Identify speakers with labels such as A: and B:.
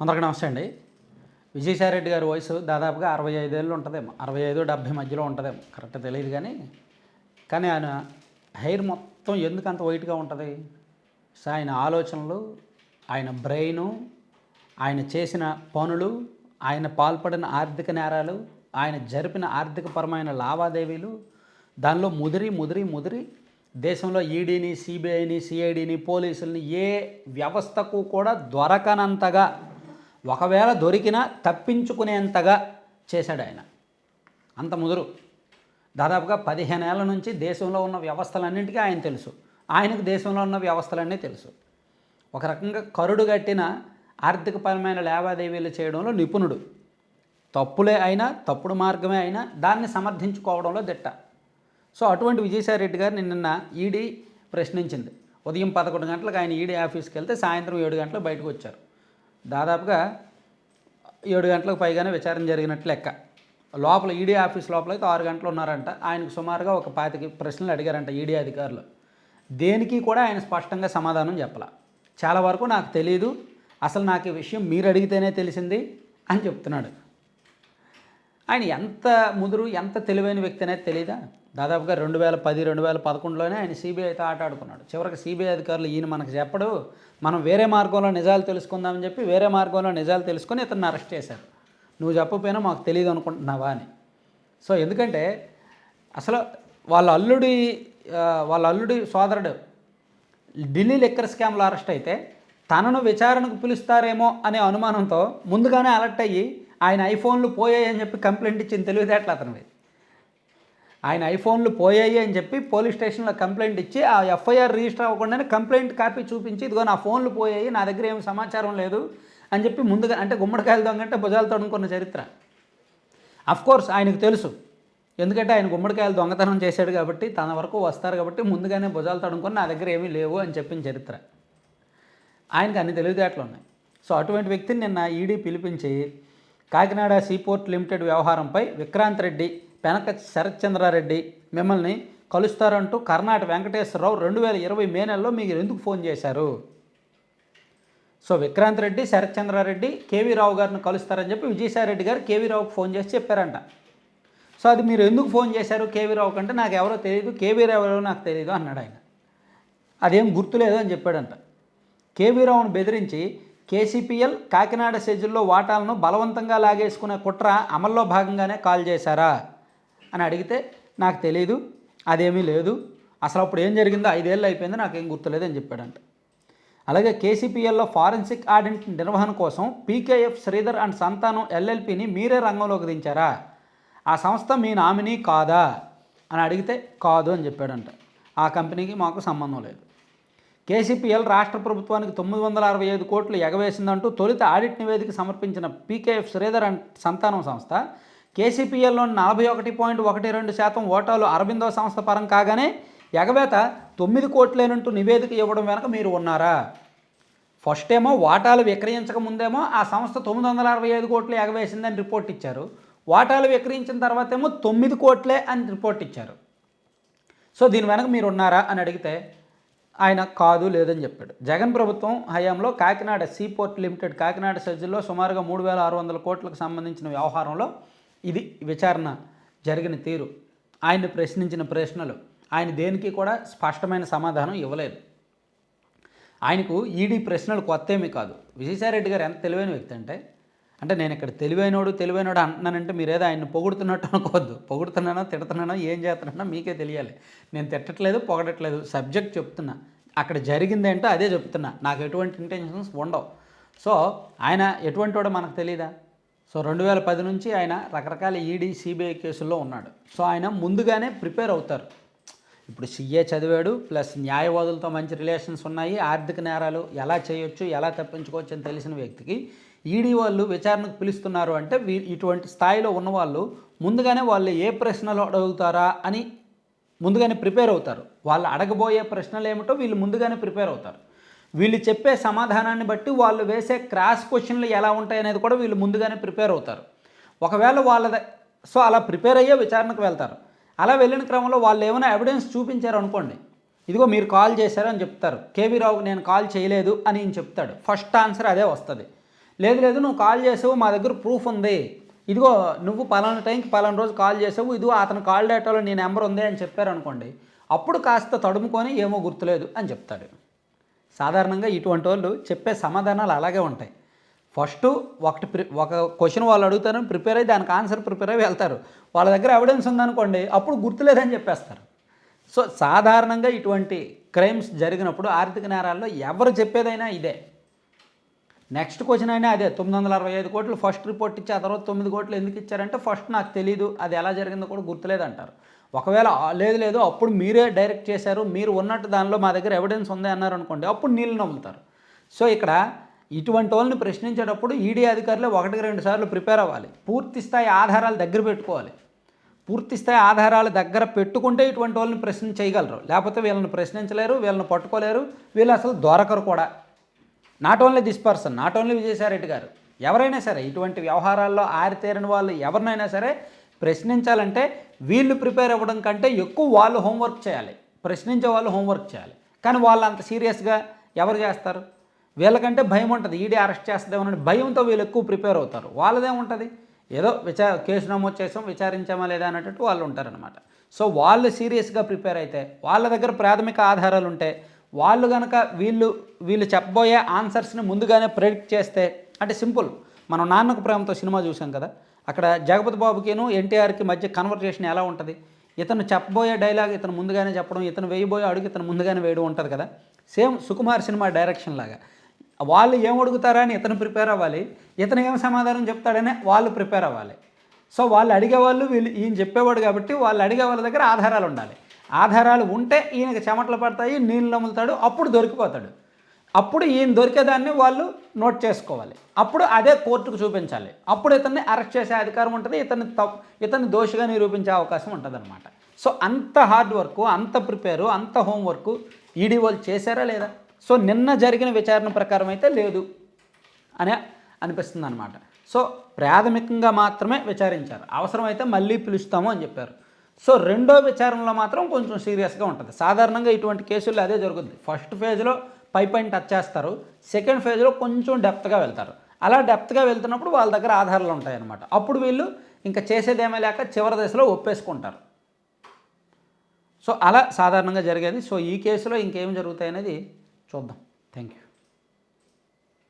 A: అందరికీ నమస్తే అండి. విజయసాయిరెడ్డి గారి వయసు దాదాపుగా అరవై ఐదేళ్ళు ఉంటుందేమో. అరవై ఐదు డెబ్భై మధ్యలో ఉంటుందేమో. కరెక్ట్ తెలియదు కానీ కానీ ఆయన హెయిర్ మొత్తం ఎందుకు అంత వైట్గా ఉంటుంది? సో ఆయన ఆలోచనలు ఆయన బ్రెయిన్ ఆయన చేసిన పనులు ఆయన పాల్పడిన ఆర్థిక నేరాలు ఆయన జరిపిన ఆర్థికపరమైన లావాదేవీలు దానిలో ముదిరి ముదిరి ముదిరి దేశంలో ఈడీని సిబిఐని సిఐడిని పోలీసుల్ని ఏ వ్యవస్థకు కూడా దొరకనంతగా ఒకవేళ దొరికినా తప్పించుకునేంతగా చేశాడు ఆయన. అంత ముదురు. దాదాపుగా పదిహేను ఏళ్ళ నుంచి దేశంలో ఉన్న వ్యవస్థలన్నింటికీ ఆయన తెలుసు. ఆయనకు దేశంలో ఉన్న వ్యవస్థలన్నీ తెలుసు. ఒక రకంగా కరుడు కట్టిన ఆర్థికపరమైన లావాదేవీలు చేయడంలో నిపుణుడు. తప్పులే అయినా తప్పుడు మార్గమే అయినా దాన్ని సమర్థించుకోవడంలో దిట్ట. సో అటువంటి విజయసాయిరెడ్డి గారిని నిన్న ఈడీ ప్రశ్నించింది. ఉదయం పదకొండు గంటలకు ఆయన ఈడీ ఆఫీస్కి వెళ్తే సాయంత్రం ఏడు గంటలకు బయటకు వచ్చారు. దాదాపుగా ఏడు గంటలకు పైగానే విచారణ జరిగినట్లు లెక్క. లోపల ఈడీ ఆఫీస్ లోపల అయితే ఆరు గంటలు ఉన్నారంట. ఆయనకు సుమారుగా ఒక పాతిక ప్రశ్నలు అడిగారంట ఈడీ అధికారులు. దేనికి కూడా ఆయన స్పష్టంగా సమాధానం చెప్పాల. చాలా వరకు నాకు తెలియదు అసలు నాకు ఈ విషయం మీరు అడిగితేనే తెలిసింది అని చెప్తున్నాడు. ఆయన ఎంత ముదురు ఎంత తెలివైన వ్యక్తి అనేది తెలియదా దాదాపుగా రెండు వేల పది రెండు వేల పదకొండులోనే ఆయన సిబిఐతో ఆట ఆడుకున్నాడు. చివరికి సిబిఐ అధికారులు ఈయన మనకు చెప్పడు మనం వేరే మార్గంలో నిజాలు తెలుసుకుందామని చెప్పి వేరే మార్గంలో నిజాలు తెలుసుకొని ఇతన్ని అరెస్ట్ చేశారు. నువ్వు చెప్పకపోయినా మాకు తెలియదు అనుకుంటున్నావా అని. సో ఎందుకంటే అసలు వాళ్ళ అల్లుడి వాళ్ళ అల్లుడి సోదరుడు ఢిల్లీ లెక్కర్ స్కామ్లో అరెస్ట్ అయితే తనను విచారణకు పిలుస్తారేమో అనే అనుమానంతో ముందుగానే అలర్ట్ అయ్యి ఆయన ఐఫోన్లు పోయాయి అని చెప్పి కంప్లైంట్ ఇచ్చిన తెలివితేటలు అతనివి ఆయన ఐఫోన్లు పోయాయి అని చెప్పి పోలీస్ స్టేషన్లో కంప్లైంట్ ఇచ్చి ఆ ఎఫ్ఐఆర్ రిజిస్టర్ అవ్వకుండానే కంప్లైంట్ కాపీ చూపించి ఇదిగో నా ఫోన్లు పోయాయి నా దగ్గర ఏమి సమాచారం లేదు అని చెప్పి ముందుగా అంటే గుమ్మడికాయలు దొంగంటే భుజాలు తొడుకున్న చరిత్ర. కోర్స్ ఆయనకు తెలుసు. ఎందుకంటే ఆయన గుమ్మడికాయలు దొంగతనం చేశాడు కాబట్టి తన వరకు వస్తారు కాబట్టి ముందుగానే భుజాలు తడుముకొని నా దగ్గర ఏమీ లేవు అని చెప్పిన చరిత్ర. ఆయనకు అన్ని తెలివితేటలు ఉన్నాయి. సో అటువంటి వ్యక్తిని నిన్న ఈడీ పిలిపించి కాకినాడ సీపోర్ట్ లిమిటెడ్ వ్యవహారంపై విక్రాంత్ రెడ్డి పెనక శరత్చంద్రారెడ్డి మిమ్మల్ని కలుస్తారంటూ కర్ణాటక వెంకటేశ్వరరావు రెండు వేల ఇరవై మే నెలలో మీరు ఎందుకు ఫోన్ చేశారు? సో విక్రాంత్ రెడ్డి శరత్చంద్రారెడ్డి కేవీ రావు గారిని కలుస్తారని చెప్పి విజయసాయిరెడ్డి గారు కేవీ రావుకు ఫోన్ చేసి చెప్పారంట. సో అది మీరు ఎందుకు ఫోన్ చేశారు కేవీ రావు కంటే నాకు ఎవరో తెలియదు కేవీ రావు ఎవరో నాకు తెలియదు అన్నాడు ఆయన. అదేం గుర్తులేదు అని చెప్పాడంట. కేవీ రావును బెదిరించి కేసీపీఎల్ కాకినాడ సెజుల్లో వాటాలను బలవంతంగా లాగేసుకునే కుట్ర అమల్లో భాగంగానే కాల్ చేశారా? అని అడిగితే నాకు తెలియదు అదేమీ లేదు. అసలు అప్పుడు ఏం జరిగిందో ఐదేళ్ళు అయిపోయింది నాకేం గుర్తులేదు అని చెప్పాడంట. అలాగే కేసీపీఎల్లో ఫారెన్సిక్ ఆడిట్ నిర్వహణ కోసం పీకేఎఫ్ శ్రీధర్ అండ్ సంతానం ఎల్ఎల్పిని మీరే రంగంలోకి దించారా? ఆ సంస్థ మీ నామినీ కాదా? అని అడిగితే కాదు అని చెప్పాడంట. ఆ కంపెనీకి మాకు సంబంధం లేదు. కేసీపీఎల్ రాష్ట్ర ప్రభుత్వానికి తొమ్మిది వందల అరవై ఐదు కోట్లు ఎగవేసిందంటూ తొలుత ఆడిట్ నివేదిక సమర్పించిన పీకేఎఫ్ శ్రీధర్ సంతానం సంస్థ. కేసీపీఎల్లోని నలభై ఒకటి పాయింట్ ఒకటి రెండు శాతం ఓటాలు అరబిందో సంస్థ పరం కాగానే ఎగవేత తొమ్మిది కోట్లేనంటూ నివేదిక ఇవ్వడం వెనక మీరు ఉన్నారా? ఫస్ట్ ఏమో వాటాలు విక్రయించక ముందేమో ఆ సంస్థ తొమ్మిది వందల అరవై ఐదు కోట్లు ఎగవేసిందని రిపోర్ట్ ఇచ్చారు. వాటాలు విక్రయించిన తర్వాత ఏమో తొమ్మిది కోట్లే అని రిపోర్ట్ ఇచ్చారు. సో దీని వెనక మీరు ఉన్నారా అని అడిగితే ఆయన కాదు లేదని చెప్పాడు. జగన్ ప్రభుత్వం హయాంలో కాకినాడ సీపోర్ట్ లిమిటెడ్ కాకినాడ సజ్జల్లో సుమారుగా మూడు వేల ఆరు వందల కోట్లకు సంబంధించిన వ్యవహారంలో ఇది విచారణ జరిగిన తీరు. ఆయన్ని ప్రశ్నించిన ప్రశ్నలు ఆయన దేనికి కూడా స్పష్టమైన సమాధానం ఇవ్వలేదు. ఆయనకు ఈడీ ప్రశ్నలు కొత్త ఏమీ కాదు. విజయసాయిరెడ్డి గారు ఎంత తెలివైన వ్యక్తి అంటే అంటే నేను ఇక్కడ తెలివైనోడు తెలివైనోడు అంటున్నానంటే మీరేదో ఆయన పొగుడుతున్నట్టు అనుకోవద్దు. పొగుడుతున్నానో తిడుతున్నానో ఏం చేస్తున్నానో మీకే తెలియాలి. నేను తిట్టట్లేదు పొగడట్లేదు సబ్జెక్ట్ చెప్తున్నా. అక్కడ జరిగిందేంటో అదే చెప్తున్నా. నాకు ఎటువంటి ఇంటెన్షన్స్ ఉండవు. సో ఆయన ఎటువంటి వాడో మనకు తెలియదా సో రెండు వేల పది నుంచి ఆయన రకరకాల ఈడీ సిబిఐ కేసుల్లో ఉన్నాడు. సో ఆయన ముందుగానే ప్రిపేర్ అవుతారు. ఇప్పుడు సీఏ చదివాడు ప్లస్ న్యాయవాదులతో మంచి రిలేషన్స్ ఉన్నాయి ఆర్థిక నేరాలు ఎలా చేయొచ్చు ఎలా తప్పించుకోవచ్చు అని తెలిసిన వ్యక్తికి ఈడీ వాళ్ళు విచారణకు పిలుస్తున్నారు అంటే వీ ఇటువంటి స్థాయిలో ఉన్నవాళ్ళు ముందుగానే వాళ్ళు ఏ ప్రశ్నలు అడుగుతారా అని ముందుగానే ప్రిపేర్ అవుతారు. వాళ్ళు అడగబోయే ప్రశ్నలు ఏమిటో వీళ్ళు ముందుగానే ప్రిపేర్ అవుతారు. వీళ్ళు చెప్పే సమాధానాన్ని బట్టి వాళ్ళు వేసే క్రాస్ క్వశ్చన్లు ఎలా ఉంటాయనేది కూడా వీళ్ళు ముందుగానే ప్రిపేర్ అవుతారు. ఒకవేళ వాళ్ళ సో అలా ప్రిపేర్ అయ్యే విచారణకు వెళ్తారు. అలా వెళ్ళిన క్రమంలో వాళ్ళు ఏమైనా ఎవిడెన్స్ చూపించారు అనుకోండి. ఇదిగో మీరు కాల్ చేశారు అని చెప్తారు. కేవీ రావుకి నేను కాల్ చేయలేదు అని చెప్తాడు. ఫస్ట్ ఆన్సర్ అదే వస్తుంది. లేదు లేదు నువ్వు కాల్ చేసావు మా దగ్గర ప్రూఫ్ ఉంది. ఇదిగో నువ్వు పలానా టైంకి పలానా రోజు కాల్ చేసావు ఇదిగో అతను కాల్ డేటాలో నీ నెంబర్ ఉంది అని చెప్పారు అనుకోండి అప్పుడు కాస్త తడుముకొని ఏమో గుర్తులేదు అని చెప్తాడు. సాధారణంగా ఇటువంటి వాళ్ళు చెప్పే సమాధానాలు అలాగే ఉంటాయి. ఫస్ట్ ఒకటి ప్రి ఒక క్వశ్చన్ వాళ్ళు అడుగుతారు ప్రిపేర్ అయ్యి దానికి ఆన్సర్ ప్రిపేర్ అయ్యి వెళ్తారు. వాళ్ళ దగ్గర ఎవిడెన్స్ ఉందనుకోండి అప్పుడు గుర్తులేదని చెప్పేస్తారు. సో సాధారణంగా ఇటువంటి క్రైమ్స్ జరిగినప్పుడు ఆర్థిక నేరాల్లో ఎవరు చెప్పేదైనా ఇదే. నెక్స్ట్ క్వశ్చన్ అయినా అదే తొమ్మిది వందల అరవై ఐదు కోట్లు ఫస్ట్ రిపోర్ట్ ఇచ్చి ఆ తర్వాత తొమ్మిది కోట్లు ఎందుకు ఇచ్చారంటే ఫస్ట్ నాకు తెలియదు అది ఎలా జరిగిందో కూడా గుర్తులేదు అంటారు ఒకవేళ లేదు లేదు అప్పుడు మీరే డైరెక్ట్ చేశారు మీరు ఉన్నట్టు దానిలో మా దగ్గర ఎవిడెన్స్ ఉంది అన్నారు అనుకోండి అప్పుడు నీళ్ళు నమ్ముతారు. సో ఇక్కడ ఇటువంటి వాళ్ళని ప్రశ్నించేటప్పుడు ఈడీ అధికారులు ఒకటికి రెండు సార్లు ప్రిపేర్ అవ్వాలి. పూర్తి స్థాయి ఆధారాలు దగ్గర పెట్టుకోవాలి. పూర్తి స్థాయి ఆధారాలు దగ్గర పెట్టుకుంటే ఇటువంటి వాళ్ళని ప్రశ్న చేయగలరు. లేకపోతే వీళ్ళని ప్రశ్నించలేరు వీళ్ళని పట్టుకోలేరు వీళ్ళు అసలు దొరకరు కూడా. Not only this person not only Vijayasai Reddy గారు ఎవరైనా సరే ఇటువంటి వ్యవహారాల్లో ఆరితేరిన వాళ్ళు ఎవరినైనా సరే ప్రశ్నించాలంటే వీళ్ళు ప్రిపేర్ అవ్వడం కంటే ఎక్కువ వాళ్ళు హోంవర్క్ చేయాలి. ప్రశ్నించే వాళ్ళు హోంవర్క్ చేయాలి. కానీ వాళ్ళు అంత సీరియస్గా ఎవరు చేస్తారు? వీళ్ళకంటే భయం ఉంటుంది. ఈడీ అరెస్ట్ చేస్తుందేమోనని భయంతో వీళ్ళు ఎక్కువ ప్రిపేర్ అవుతారు. వాళ్ళదేముంటుంది ఏదో విచార కేసు నమోదు చేసాం విచారించామా లేదా అనేటట్టు వాళ్ళు ఉంటారనమాట సో వాళ్ళు సీరియస్గా ప్రిపేర్ అయితే వాళ్ళ దగ్గర ప్రాథమిక ఆధారాలు ఉంటాయి వాళ్ళు కనుక వీళ్ళు వీళ్ళు చెప్పబోయే ఆన్సర్స్ని ముందుగానే ప్రెడిక్ట్ చేస్తే అంటే సింపుల్ మనం నాన్నకు ప్రేమతో సినిమా చూసాం కదా అక్కడ జగపతి బాబుకిను ఎన్టీఆర్కి మధ్య కన్వర్జేషన్ ఎలా ఉంటుంది? ఇతను చెప్పబోయే డైలాగ్ ఇతను ముందుగానే చెప్పడం ఇతను వేయబోయే అడుగు ఇతను ముందుగానే వేయడం ఉంటుంది కదా. సేమ్ సుకుమార్ సినిమా డైరెక్షన్ లాగా. వాళ్ళు ఏం అడుగుతారా అని ఇతను ప్రిపేర్ అవ్వాలి ఇతను ఏం సమాధానం చెప్తాడని వాళ్ళు ప్రిపేర్ అవ్వాలి. సో వాళ్ళు అడిగేవాళ్ళు వీళ్ళు ఈయన చెప్పేవాడు కాబట్టి వాళ్ళు అడిగే వాళ్ళ దగ్గర ఆధారాలు ఉండాలి. ఆధారాలు ఉంటే ఈయనకి చెమటలు పడతాయి నీళ్ళు నమ్ముతాడు అప్పుడు దొరికిపోతాడు. అప్పుడు ఈయన దొరికేదాన్ని వాళ్ళు నోట్ చేసుకోవాలి. అప్పుడు అదే కోర్టుకు చూపించాలి. అప్పుడు ఇతన్ని అరెస్ట్ చేసే అధికారం ఉంటుంది ఇతన్ని తప్ ఇతన్ని దోషిగా నిరూపించే అవకాశం ఉంటుంది అనమాట సో అంత హార్డ్ వర్క్ అంత ప్రిపేరు అంత హోంవర్క్ ఈడీ వాళ్ళు చేశారా లేదా? సో నిన్న జరిగిన విచారణ ప్రకారం అయితే లేదు అనే అనిపిస్తుంది అనమాట సో ప్రాథమికంగా మాత్రమే విచారించారు. అవసరమైతే మళ్ళీ పిలుస్తాము అని చెప్పారు. సో రెండో విచారణలో మాత్రం కొంచెం సీరియస్గా ఉంటుంది. సాధారణంగా ఇటువంటి కేసుల్లో అదే జరుగుతుంది ఫస్ట్ ఫేజ్లో పై పైన టచ్ చేస్తారు. సెకండ్ ఫేజ్లో కొంచెం డెప్త్గా వెళ్తారు. అలా డెప్త్గా వెళ్తున్నప్పుడు వాళ్ళ దగ్గర ఆధారాలు ఉంటాయన్నమాట. అప్పుడు వీళ్ళు ఇంకా చేసేదేమీ లేక చివరి దశలో ఒప్పేసుకుంటారు. సో అలా సాధారణంగా జరిగేది. సో ఈ కేసులో ఇంకేం జరుగుతాయి అనేది చూద్దాం. Thank you